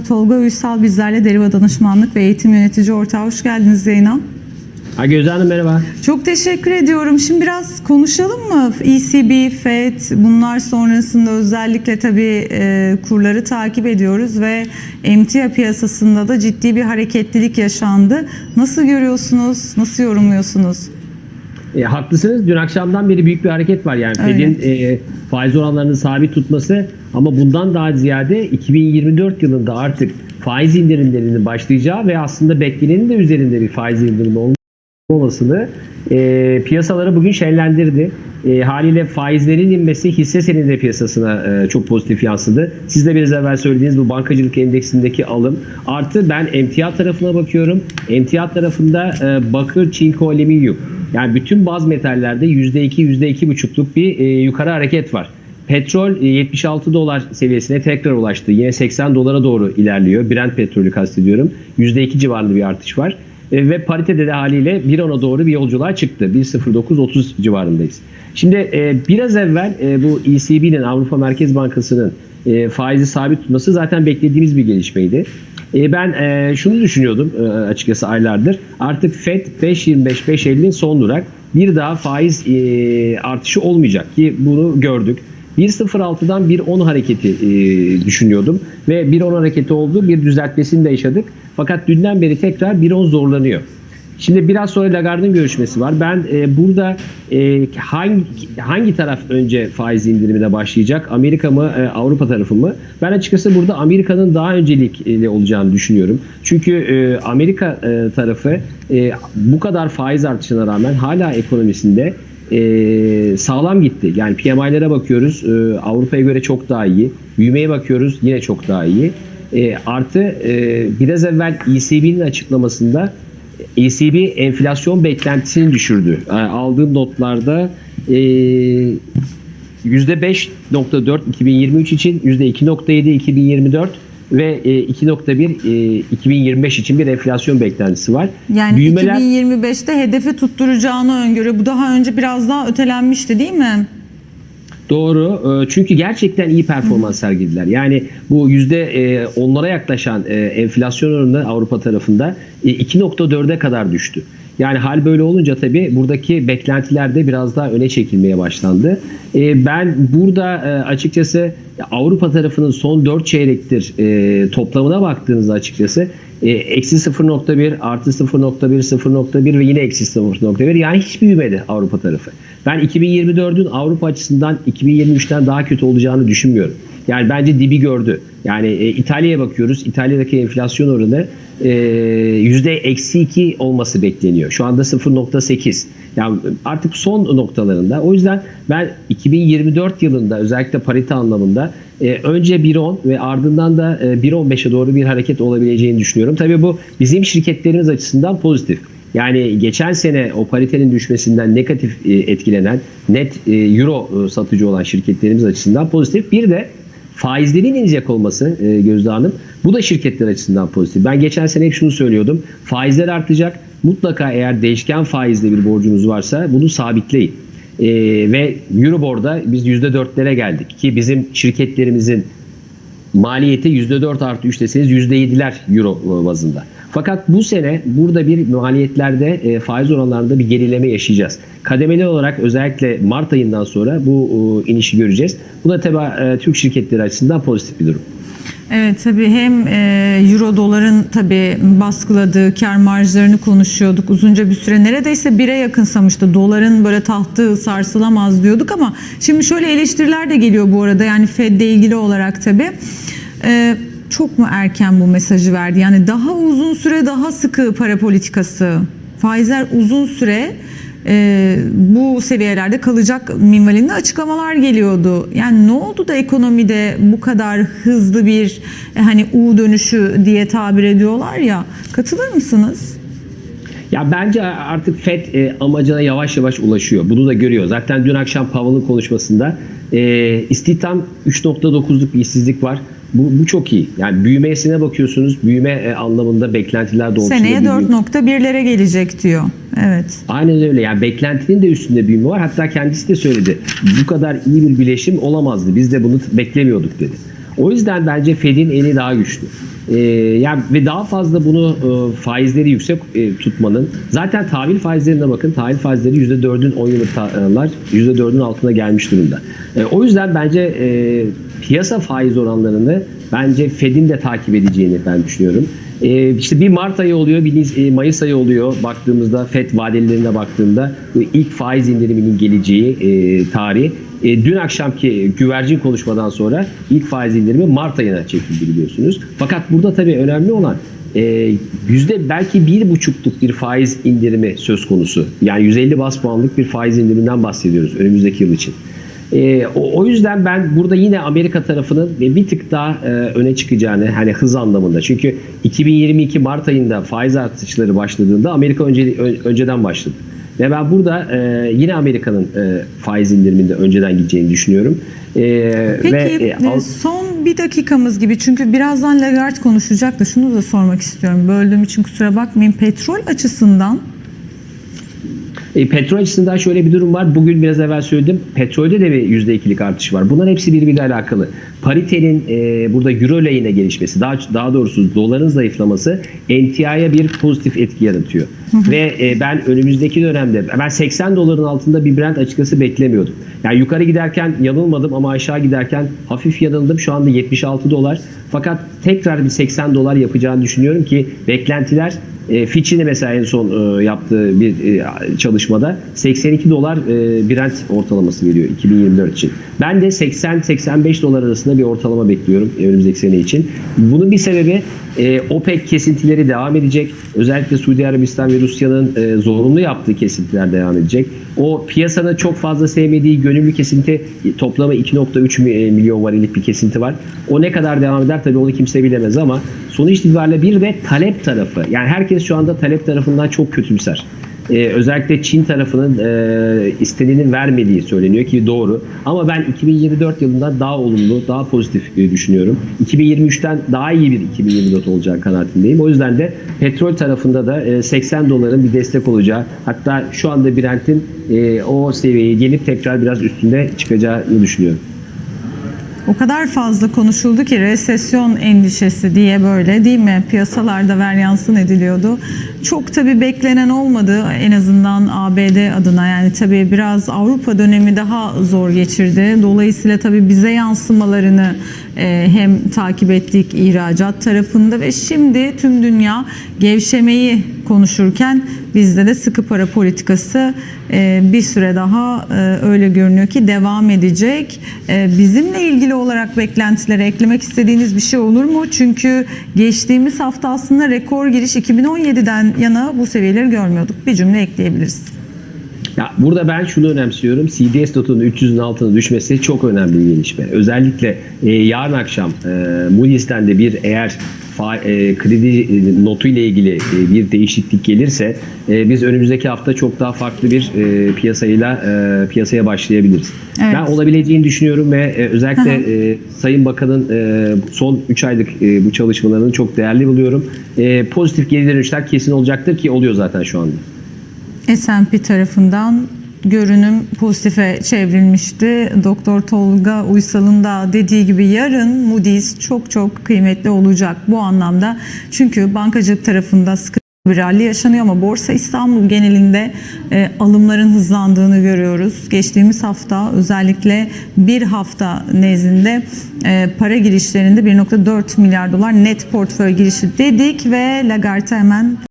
Tolga Uysal bizlerle Deriva Danışmanlık ve Eğitim Yönetici Ortağı. Hoş geldiniz Zeyna. Ha Gözde Hanım merhaba. Çok teşekkür ediyorum. Şimdi biraz konuşalım mı? ECB, FED bunlar sonrasında özellikle tabii e, kurları takip ediyoruz ve emtia piyasasında da ciddi bir hareketlilik yaşandı. Nasıl görüyorsunuz? Nasıl yorumluyorsunuz? E, haklısınız. Dün akşamdan beri büyük bir hareket var. Yani. Fed'in e, faiz oranlarını sabit tutması ama bundan daha ziyade 2024 yılında artık faiz indirimlerinin başlayacağı ve aslında beklenenin de üzerinde bir faiz indirimi olma olasılığı e, piyasaları bugün şenlendirdi. E, haliyle faizlerin inmesi hisse senedi piyasasına e, çok pozitif yansıdı. Siz de biraz evvel söylediğiniz bu bankacılık endeksindeki alım. Artı ben emtia tarafına bakıyorum. Emtia tarafında e, bakır, çinko, alüminyum. Yani bütün baz metallerde %2, %2,5'luk bir e, yukarı hareket var. Petrol e, 76 dolar seviyesine tekrar ulaştı. Yine 80 dolara doğru ilerliyor. Brent petrolü kastediyorum. %2 civarında bir artış var. E, Ve paritede de haliyle 1.10'a doğru bir yolculuğa çıktı. 1.09.30 civarındayız. Şimdi e, biraz evvel e, bu ECB'nin Avrupa Merkez Bankası'nın e, faizi sabit tutması zaten beklediğimiz bir gelişmeydi. E, ben e, şunu düşünüyordum e, açıkçası aylardır. Artık FED 5.25-5.50'nin son durak. Bir daha faiz e, artışı olmayacak ki bunu gördük. 1.06'dan 1.10 hareketi e, düşünüyordum ve 1.10 hareketi oldu. Bir düzeltmesini de yaşadık. Fakat dünden beri tekrar 1.10 zorlanıyor. Şimdi biraz sonra Lagarde'ın görüşmesi var. Ben e, burada e, hangi hangi taraf önce faiz indirimine başlayacak? Amerika mı, e, Avrupa tarafı mı? Ben açıkçası burada Amerika'nın daha öncelikli olacağını düşünüyorum. Çünkü e, Amerika e, tarafı e, bu kadar faiz artışına rağmen hala ekonomisinde e, sağlam gitti. Yani PMI'lere bakıyoruz. E, Avrupa'ya göre çok daha iyi. Büyümeye bakıyoruz. Yine çok daha iyi. E, artı e, biraz evvel ECB'nin açıklamasında ECB enflasyon beklentisini düşürdü. Yani aldığım notlarda e, %5.4 2023 için %2.7 2024 ve e, 2.1 e, 2025 için bir enflasyon beklentisi var. Yani Büyümeler 2025'te hedefi tutturacağını öngörüyor. Bu daha önce biraz daha ötelenmişti değil mi? Doğru. Ee, Çünkü gerçekten iyi performans sergilediler. Yani bu yüzde e, onlara yaklaşan e, enflasyon oranı Avrupa tarafında e, 2.4'e kadar düştü. Yani hal böyle olunca tabii buradaki beklentiler de biraz daha öne çekilmeye başlandı. E, Ben burada e, açıkçası Avrupa tarafının son 4 çeyrektir e, toplamına baktığınızda açıkçası e, eksi 0.1 artı 0.1 0.1 ve yine eksi 0.1 yani hiç büyümedi Avrupa tarafı. Ben 2024'ün Avrupa açısından 2023'ten daha kötü olacağını düşünmüyorum. Yani bence dibi gördü. Yani e, İtalya'ya bakıyoruz. İtalya'daki enflasyon oranı yüzde eksi 2 olması bekleniyor. Şu anda 0.8. Yani artık son noktalarında. O yüzden ben 2024 yılında özellikle parite anlamında e, önce 1.10 ve ardından da e, 1.15'e doğru bir hareket olabileceğini düşünüyorum. Tabii bu bizim şirketlerimiz açısından pozitif. Yani geçen sene o paritenin düşmesinden negatif e, etkilenen net e, euro e, satıcı olan şirketlerimiz açısından pozitif. Bir de faizlerin inecek olması e, Gözde Hanım bu da şirketler açısından pozitif. Ben geçen sene hep şunu söylüyordum. Faizler artacak. Mutlaka eğer değişken faizli bir borcunuz varsa bunu sabitleyin. E, ve Eurobor'da biz %4'lere geldik ki bizim şirketlerimizin maliyeti %4 artı 3 deseniz %7'ler euro bazında. Fakat bu sene burada bir maliyetlerde e, faiz oranlarında bir gerileme yaşayacağız. Kademeli olarak özellikle Mart ayından sonra bu e, inişi göreceğiz. Bu da tabii e, Türk şirketleri açısından pozitif bir durum. Evet tabii hem e, euro doların tabii baskıladığı kar marjlarını konuşuyorduk uzunca bir süre. Neredeyse 1'e yakınsamıştı. Doların böyle tahtı sarsılamaz diyorduk ama şimdi şöyle eleştiriler de geliyor bu arada. Yani Fed'le ilgili olarak tabii. E, çok mu erken bu mesajı verdi? Yani daha uzun süre daha sıkı para politikası. Faizler uzun süre e, bu seviyelerde kalacak minvalinde açıklamalar geliyordu. Yani ne oldu da ekonomide bu kadar hızlı bir e, hani U dönüşü diye tabir ediyorlar ya katılır mısınız? Ya bence artık FED e, amacına yavaş yavaş ulaşıyor. Bunu da görüyor. Zaten dün akşam Powell'ın konuşmasında e, istihdam 3.9'luk bir işsizlik var. Bu, bu çok iyi. Yani büyümesine bakıyorsunuz. Büyüme e, anlamında beklentiler doğrultusunda Seneye büyüyor. 4.1'lere gelecek diyor. Evet. Aynen öyle. Yani beklentinin de üstünde büyüme var. Hatta kendisi de söyledi. Bu kadar iyi bir bileşim olamazdı. Biz de bunu beklemiyorduk dedi. O yüzden bence Fed'in eli daha güçlü. Ee, yani ve daha fazla bunu e, faizleri yüksek e, tutmanın zaten tahvil faizlerine bakın tahvil faizleri %4'ün 10 yıllıklar %4'ün altına gelmiş durumda. E, o yüzden bence e, piyasa faiz oranlarını bence Fed'in de takip edeceğini ben düşünüyorum. E, işte bir Mart ayı oluyor, bir e, Mayıs ayı oluyor baktığımızda FED vadelerine baktığımda bu ilk faiz indiriminin geleceği e, tarih. E, dün akşamki güvercin konuşmadan sonra ilk faiz indirimi Mart ayına çekildi biliyorsunuz. Fakat burada tabii önemli olan e, yüzde belki bir buçukluk bir faiz indirimi söz konusu. Yani 150 bas puanlık bir faiz indiriminden bahsediyoruz önümüzdeki yıl için. E, o, o yüzden ben burada yine Amerika tarafının bir tık daha e, öne çıkacağını hani hız anlamında. Çünkü 2022 Mart ayında faiz artışları başladığında Amerika önce, önceden başladı. Ve ben burada e, yine Amerika'nın e, faiz indiriminde önceden gideceğini düşünüyorum. E, Peki ve, e, e, son bir dakikamız gibi çünkü birazdan Lagarde konuşacak da şunu da sormak istiyorum. Böldüğüm için kusura bakmayın. Petrol açısından E, petrol açısından şöyle bir durum var. Bugün biraz evvel söyledim. Petrolde de bir %2'lik artış var. Bunların hepsi birbiriyle alakalı. Paritenin e, burada euro lehine gelişmesi, daha daha doğrusu doların zayıflaması NTI'ye bir pozitif etki yaratıyor. Ve e, ben önümüzdeki dönemde ben 80 doların altında bir Brent açıkçası beklemiyordum. Yani yukarı giderken yanılmadım ama aşağı giderken hafif yanıldım. Şu anda 76 dolar. Fakat tekrar bir 80 dolar yapacağını düşünüyorum ki beklentiler e, Fitch'in mesela en son e, yaptığı bir e, çalışmada 82 dolar e, Brent ortalaması veriyor 2024 için. Ben de 80-85 dolar arasında bir ortalama bekliyorum önümüzdeki sene için. Bunun bir sebebi e, OPEC kesintileri devam edecek. Özellikle Suudi Arabistan ve Rusya'nın e, zorunlu yaptığı kesintiler devam edecek. O piyasanın çok fazla sevmediği gönüllü kesinti toplamı 2.3 mi- e, milyon varillik bir kesinti var. O ne kadar devam eder tabii onu kimse bilemez ama sonuç itibariyle bir de talep tarafı. Yani herkes şu anda talep tarafından çok kötümser. Ee, özellikle Çin tarafının e, isteninin vermediği söyleniyor ki doğru. Ama ben 2024 yılında daha olumlu, daha pozitif e, düşünüyorum. 2023'ten daha iyi bir 2024 olacağı kanaatindeyim. O yüzden de petrol tarafında da e, 80 doların bir destek olacağı, hatta şu anda Brent'in e, o seviyeye gelip tekrar biraz üstünde çıkacağını düşünüyorum. O kadar fazla konuşuldu ki resesyon endişesi diye böyle değil mi? Piyasalarda veryansın ediliyordu. Çok tabii beklenen olmadı en azından ABD adına. Yani tabii biraz Avrupa dönemi daha zor geçirdi. Dolayısıyla tabii bize yansımalarını e, hem takip ettik ihracat tarafında ve şimdi tüm dünya gevşemeyi konuşurken bizde de sıkı para politikası e, bir süre daha e, öyle görünüyor ki devam edecek. E, bizimle ilgili olarak beklentilere eklemek istediğiniz bir şey olur mu? Çünkü geçtiğimiz hafta aslında rekor giriş 2017'den yana bu seviyeleri görmüyorduk. Bir cümle ekleyebiliriz. Ya burada ben şunu önemsiyorum. CDS notunun 300'ün altına düşmesi çok önemli bir gelişme. Özellikle e, yarın akşam e, Moody's'ten de bir eğer fa, e, kredi e, notu ile ilgili e, bir değişiklik gelirse e, biz önümüzdeki hafta çok daha farklı bir e, piyasayla e, piyasaya başlayabiliriz. Evet. Ben olabileceğini düşünüyorum ve e, özellikle e, Sayın Bakan'ın e, son 3 aylık e, bu çalışmalarını çok değerli buluyorum. E, pozitif geri dönüşler kesin olacaktır ki oluyor zaten şu anda. S&P tarafından görünüm pozitife çevrilmişti. Doktor Tolga Uysal'ın da dediği gibi yarın Moody's çok çok kıymetli olacak bu anlamda. Çünkü bankacılık tarafında sıkı bir rally yaşanıyor ama Borsa İstanbul genelinde e, alımların hızlandığını görüyoruz. Geçtiğimiz hafta özellikle bir hafta nezdinde e, para girişlerinde 1.4 milyar dolar net portföy girişi dedik ve Lagarde hemen